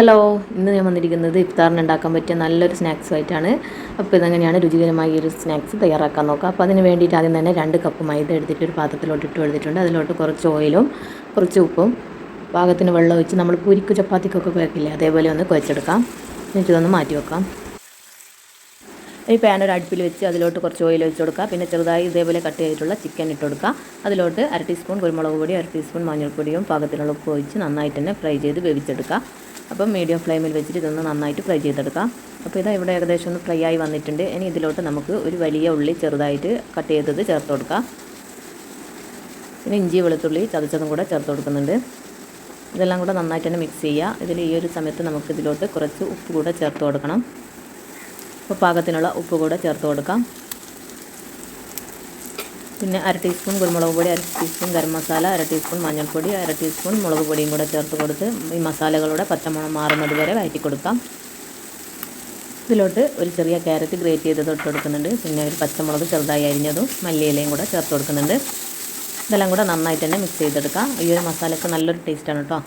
Hello ഇന്ന് ഞാൻ വന്നിരിക്കുന്നത് ഇഫ്താറിന് ഉണ്ടാക്കാൻ പറ്റിയ നല്ലൊരു സ്നാക്സ് ആയിട്ടാണ്. അപ്പോൾ ഇതെങ്ങനെയാണ് രുചികരമായ ഒരു സ്നാക്സ് തയ്യാറാക്കാൻ നോക്കുക. അപ്പോൾ അതിന് വേണ്ടിയിട്ട് ആദ്യം തന്നെ രണ്ട് കപ്പ് മൈദ എടുത്തിട്ട് ഒരു പാത്രത്തിലോട്ട് ഇട്ട് എടുത്തിട്ടുണ്ട് അതിലോട്ട് കുറച്ച് ഓയിലും കുറച്ച് ഉപ്പും പാകത്തിന് വെള്ളം ഒഴിച്ച് നമ്മൾ പൂരിക്ക് ചപ്പാത്തിക്കൊക്കെ കുഴക്കില്ലേ അതേപോലെ ഒന്ന് കുഴച്ചെടുക്കാം. എന്നിട്ട് ഇതൊന്ന് മാറ്റി വെക്കാം. ഈ പാൻ ഒരു അടുപ്പിൽ വെച്ച് അതിലോട്ട് കുറച്ച് ഓയിൽ ഒഴിച്ച് കൊടുക്കുക. പിന്നെ ചെറുതായി ഇതേപോലെ കട്ട് ചെയ്തിട്ടുള്ള ചിക്കൻ ഇട്ട് കൊടുക്കുക. അതിലോട്ട് അര ടീസ്പൂൺ കുരുമുളക് പൊടി അര ടീസ്പൂൺ മഞ്ഞൾപ്പൊടിയും പാകത്തിനുള്ള ഉപ്പ് ഒഴിച്ച് നന്നായിട്ട് തന്നെ ഫ്രൈ ചെയ്ത് വേവിച്ചെടുക്കുക. അപ്പം മീഡിയം ഫ്ലെയിമിൽ വെച്ചിട്ട് ഇതൊന്ന് നന്നായിട്ട് ഫ്രൈ ചെയ്തെടുക്കാം. അപ്പോൾ ഇതാ ഇവിടെ ഏകദേശം ഒന്ന് ഫ്രൈ ആയി വന്നിട്ടുണ്ട്. ഇനി ഇതിലോട്ട് നമുക്ക് ഒരു വലിയ ഉള്ളി ചെറുതായിട്ട് കട്ട് ചെയ്തത് ചേർത്ത് കൊടുക്കാം. പിന്നെ ഇഞ്ചി വെളുത്തുള്ളി ചതച്ചതും കൂടെ ചേർത്ത് കൊടുക്കുന്നുണ്ട്. ഇതെല്ലാം കൂടെ നന്നായിട്ട് തന്നെ മിക്സ് ചെയ്യുക. ഇതിൽ ഈ ഒരു സമയത്ത് നമുക്ക് ഇതിലോട്ട് കുറച്ച് ഉപ്പ് കൂടെ ചേർത്ത് കൊടുക്കണം. അപ്പോൾ പാകത്തിനുള്ള ഉപ്പ് കൂടെ ചേർത്ത് കൊടുക്കാം. പിന്നെ അര ടീസ്പൂൺ കുരുമുളക് പൊടി അര ടീസ്പൂൺ ഗരം മസാല അര ടീസ്പൂൺ മഞ്ഞൾപ്പൊടി അര ടീസ്പൂൺ മുളക് പൊടിയും കൂടെ ചേർത്ത് കൊടുത്ത് ഈ മസാലകളുടെ പച്ചമണം മാറുന്നത് വരെ വഴറ്റി കൊടുക്കാം. ഇതിലോട്ട് ഒരു ചെറിയ ക്യാരറ്റ് ഗ്രേറ്റ് ചെയ്ത് തൊട്ട് കൊടുക്കുന്നുണ്ട്. പിന്നെ ഒരു പച്ചമുളക് ചെറുതായി അരിഞ്ഞതും മല്ലിയിലയും കൂടെ ചേർത്ത് കൊടുക്കുന്നുണ്ട്. ഇതെല്ലാം കൂടെ നന്നായിട്ട് തന്നെ മിക്സ് ചെയ്തെടുക്കാം. ഈ ഒരു മസാലയ്ക്ക് നല്ലൊരു ടേസ്റ്റാണ് കേട്ടോ.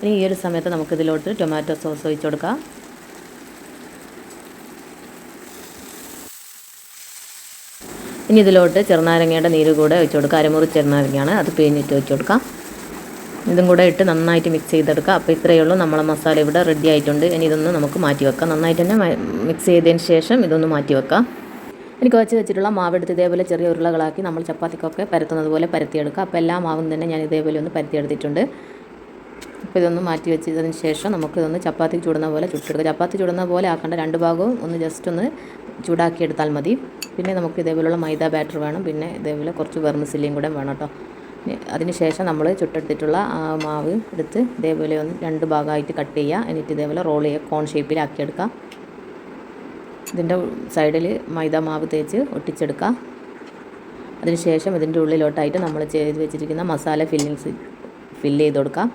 ഇനി ഈ ഒരു സമയത്ത് നമുക്കിതിലോട്ട് ടൊമാറ്റോ സോസ് ഒഴിച്ച് കൊടുക്കാം. ഇനി ഇതിലോട്ട് ചെറുനാരങ്ങയുടെ നീര് കൂടെ ഒഴിച്ച് കൊടുക്കുക അരമുറി ചെറുനാരങ്ങയാണ്. അത് പിഴിഞ്ഞിട്ട് ഒഴിച്ച് കൊടുക്കാം. ഇതും കൂടെ ഇട്ട് നന്നായിട്ട് മിക്സ് ചെയ്തെടുക്കുക അപ്പോൾ ഇത്രയേ ഉള്ളൂ. നമ്മളെ മസാല ഇവിടെ റെഡി ആയിട്ടുണ്ട്. ഇനി ഇതൊന്ന് നമുക്ക് മാറ്റി വെക്കാം. നന്നായിട്ട് തന്നെ മിക്സ് ചെയ്തതിന് ശേഷം ഇതൊന്ന് മാറ്റി വെക്കാം. ഇനി കുഴച്ച് വെച്ചിട്ടുള്ള മാവെടുത്ത് ഇതേപോലെ ചെറിയ ഉരുളകളാക്കി നമ്മൾ ചപ്പാത്തിക്കൊക്കെ പരത്തുന്നത് പോലെ പരത്തിയെടുക്കുക അപ്പോൾ എല്ലാ മാവും തന്നെ ഞാൻ ഇതേപോലെ ഒന്ന് പരത്തിയെടുത്തിട്ടുണ്ട്. അപ്പോൾ ഇതൊന്ന് മാറ്റി വെച്ചതിന് ശേഷം നമുക്കിതൊന്ന് ചപ്പാത്തി ചൂടുന്ന പോലെ ചുട്ടെടുക്കുക ചപ്പാത്തി ചൂടുന്ന പോലെ ആക്കേണ്ട രണ്ട് ഭാഗവും ഒന്ന് ജസ്റ്റ് ഒന്ന് ചൂടാക്കിയെടുത്താൽ മതി. പിന്നെ നമുക്ക് ഇതേപോലെയുള്ള മൈദ ബാറ്റർ വേണം. പിന്നെ ഇതേപോലെ കുറച്ച് വെർമിസില്ലിയും കൂടെ വേണം കേട്ടോ. അതിന് ശേഷം നമ്മൾ ചുട്ടെടുത്തിട്ടുള്ള ആ മാവ് എടുത്ത് ഇതേപോലെ ഒന്ന് രണ്ട് ഭാഗമായിട്ട് കട്ട് ചെയ്യുക. എന്നിട്ട് ഇതേപോലെ റോൾ ചെയ്യുക. കോൺ ഷേപ്പിലാക്കിയെടുക്കുക ഇതിന്റെ സൈഡിൽ മൈദ മാവ് തേച്ച് ഒട്ടിച്ചെടുക്കുക അതിനുശേഷം ഇതിന്റെ ഉള്ളിലോട്ടായിട്ട് നമ്മൾ ചെയ്ത് വെച്ചിരിക്കുന്ന മസാല ഫില്ലിങ്സ് ഫില്ല് ചെയ്ത് കൊടുക്കാം.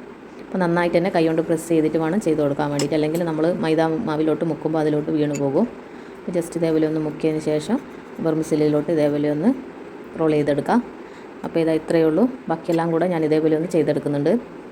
അപ്പോൾ നന്നായിട്ട് തന്നെ കൈ കൊണ്ട് പ്രസ് ചെയ്തിട്ട് വേണം ചെയ്ത് കൊടുക്കാൻ വേണ്ടിയിട്ട്. അല്ലെങ്കിൽ നമ്മൾ മൈദ മാവിലോട്ട് മുക്കുമ്പോൾ അതിലോട്ട് വീണ് പോകും ജസ്റ്റ് ഇതേപോലെ ഒന്ന് മുക്കിയതിന് ശേഷം വെർമിസിലിലോട്ട് ഇതേപോലെ ഒന്ന് റോൾ ചെയ്തെടുക്കാം. അപ്പോൾ ഇതാ ഇത്രയേ ഉള്ളൂ. ബാക്കിയെല്ലാം കൂടെ ഞാൻ ഇതേപോലെ ഒന്ന് ചെയ്തെടുക്കുന്നുണ്ട്.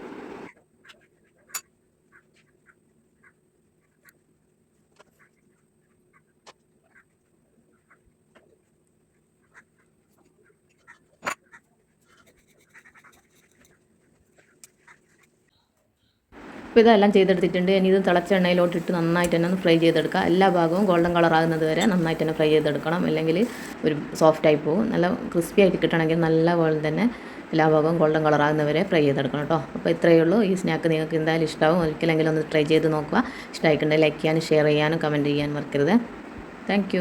ഇപ്പോൾ ഇതെല്ലാം ചെയ്തെടുത്തിട്ടുണ്ട്. ഇനി ഇത് തിളച്ച എണ്ണയിലോട്ടിട്ട് നന്നായിട്ട് തന്നെ ഒന്ന് ഫ്രൈ ചെയ്തെടുക്കുക. എല്ലാ ഭാഗവും ഗോൾഡൻ കളർ ആകുന്നത് വരെ നന്നായിട്ട് തന്നെ ഫ്രൈ ചെയ്തെടുക്കണം. അല്ലെങ്കിൽ ഒരു സോഫ്റ്റ് ആയി പോകും. നല്ല ക്രിസ്പി ആയിട്ട് കിട്ടണമെങ്കിൽ നല്ല പോലെ തന്നെ എല്ലാ ഭാഗവും ഗോൾഡൻ കളർ ആകുന്നവരെ ഫ്രൈ ചെയ്തെടുക്കണം കേട്ടോ. അപ്പോൾ ഇത്രയേ ഉള്ളൂ. ഈ സ്നാക്ക് നിങ്ങൾക്ക് എന്തായാലും ഇഷ്ടമാവും ഒരിക്കലെങ്കിലും ഒന്ന് ട്രൈ ചെയ്ത് നോക്കുക. ഇഷ്ടമായിട്ടുണ്ടെങ്കിൽ ലൈക്ക് ചെയ്യാനും ഷെയർ ചെയ്യാനും കമന്റ് ചെയ്യാനും മറക്കരുത്. താങ്ക്